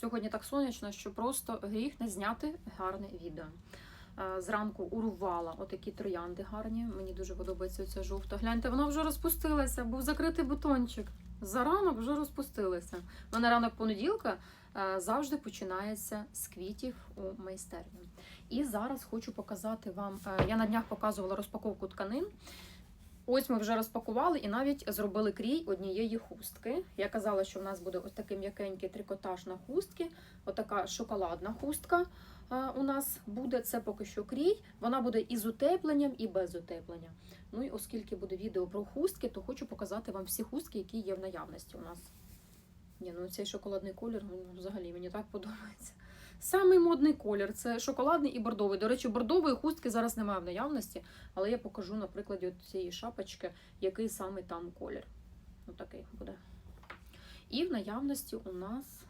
Сьогодні так сонячно, що просто гріх не зняти гарне відео. Е, Зранку урвала отакі троянди гарні. Мені дуже подобається ця жовта. Гляньте, вона вже розпустилася, був закритий бутончик. За ранок вже розпустилися. У мене ранок понеділка е, завжди починається з квітів у майстерні. І зараз хочу показати вам. е, Я на днях показувала розпаковку тканин. Ось ми вже розпакували і навіть зробили крій однієї хустки. Я казала, що в нас буде ось такий м'якенький трикотаж на хустки, отака шоколадна хустка е, у нас буде. Це поки що крій. Вона буде і з утепленням, і без утеплення. Ну і оскільки буде відео про хустки, то хочу показати вам всі хустки, які є в наявності у нас. Ні, ну цей шоколадний колір ну, взагалі мені так подобається. Самий модний колір це шоколадний і бордовий. До речі, бордової хустки зараз немає в наявності, але я покажу на прикладі от цієї шапочки, який саме там колір. Отакий буде. І в наявності у нас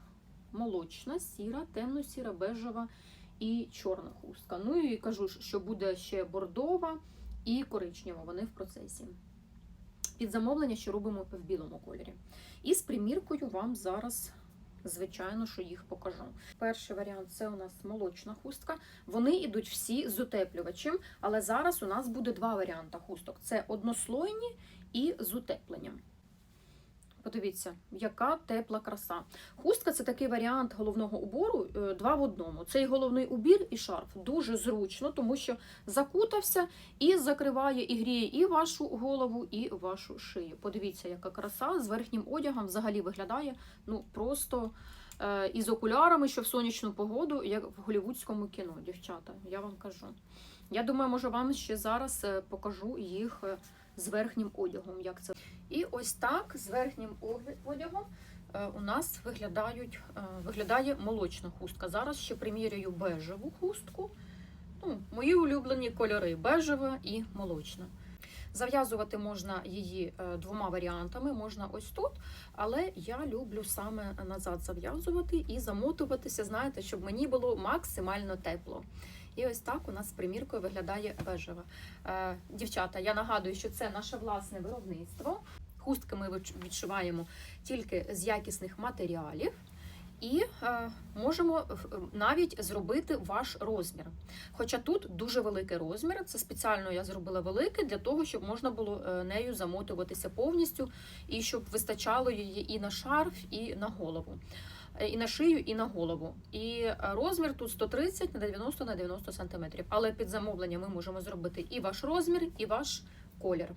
молочна, сіра, темно-сіра, бежева і чорна хустка. Ну і кажу, що буде ще бордова і коричнева. Вони в процесі. Під замовлення, що робимо в білому кольорі. І з приміркою вам зараз, звичайно, що їх покажу. Перший варіант це у нас молочна хустка. Вони йдуть всі з утеплювачем, але зараз у нас буде два варіанти хусток: це однослойні і з утепленням. Подивіться, яка тепла краса. Хустка це такий варіант головного убору е, два в одному. Це і головний убір, і шарф. Дуже зручно, тому що закутався і закриває і гріє і вашу голову, і вашу шию. Подивіться, яка краса з верхнім одягом взагалі виглядає ну просто е, із окулярами, що в сонячну погоду, як в голівудському кіно, дівчата. Я вам кажу. Я думаю, може вам ще зараз е, покажу їх е, з верхнім одягом. Як це і ось так з верхнім одягом е, у нас виглядають, виглядає молочна хустка. Зараз ще приміряю бежеву хустку. Ну, мої улюблені кольори бежева і молочна. Зав'язувати можна її двома варіантами, можна ось тут, але я люблю саме назад зав'язувати і замотуватися, знаєте, щоб мені було максимально тепло. І ось так у нас з приміркою виглядає бежева. Е, Дівчата, я нагадую, що це наше власне виробництво. Хустки ми відшиваємо тільки з якісних матеріалів. І е, можемо е, навіть зробити ваш розмір. Хоча тут дуже великий розмір, це спеціально я зробила великий для того, щоб можна було е, нею замотуватися повністю, і щоб вистачало її і на шарф, і на голову, Е, і на шию, і на голову. І розмір тут 130 на 90 на 90 см. Але під замовлення ми можемо зробити і ваш розмір, і ваш колір.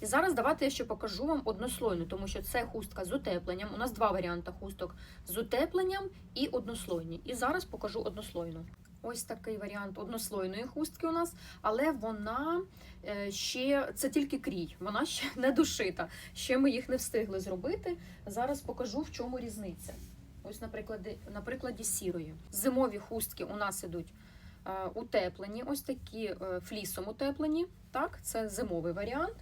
І зараз давайте я ще покажу вам однослойну, тому що це хустка з утепленням. У нас два варіанти хусток з утепленням і однослойні. І зараз покажу однослойну. Ось такий варіант однослойної хустки у нас, але вона е, ще це тільки крій, вона ще не дошита. Ще ми їх не встигли зробити. Зараз покажу, в чому різниця. Ось, на прикладі, на прикладі сірої. Зимові хустки у нас ідуть е, утеплені, ось такі е, флісом утеплені. Так, це зимовий варіант.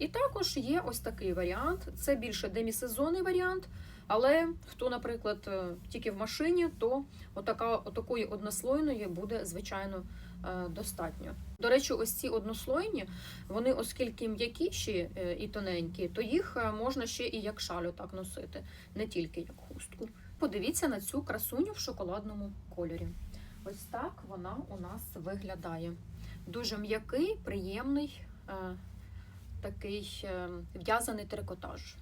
І також є ось такий варіант. Це більше демісезонний варіант. Але хто, наприклад, е, тільки в машині, то отака, отакої однослойної буде, звичайно, е, достатньо. До речі, ось ці однослойні, вони, оскільки м'якіші е, і тоненькі, то їх можна ще і як шалю так носити, не тільки як хустку. Подивіться на цю красуню в шоколадному кольорі. Ось так вона у нас виглядає. Дуже м'який, приємний. Такий е, в'язаний трикотаж.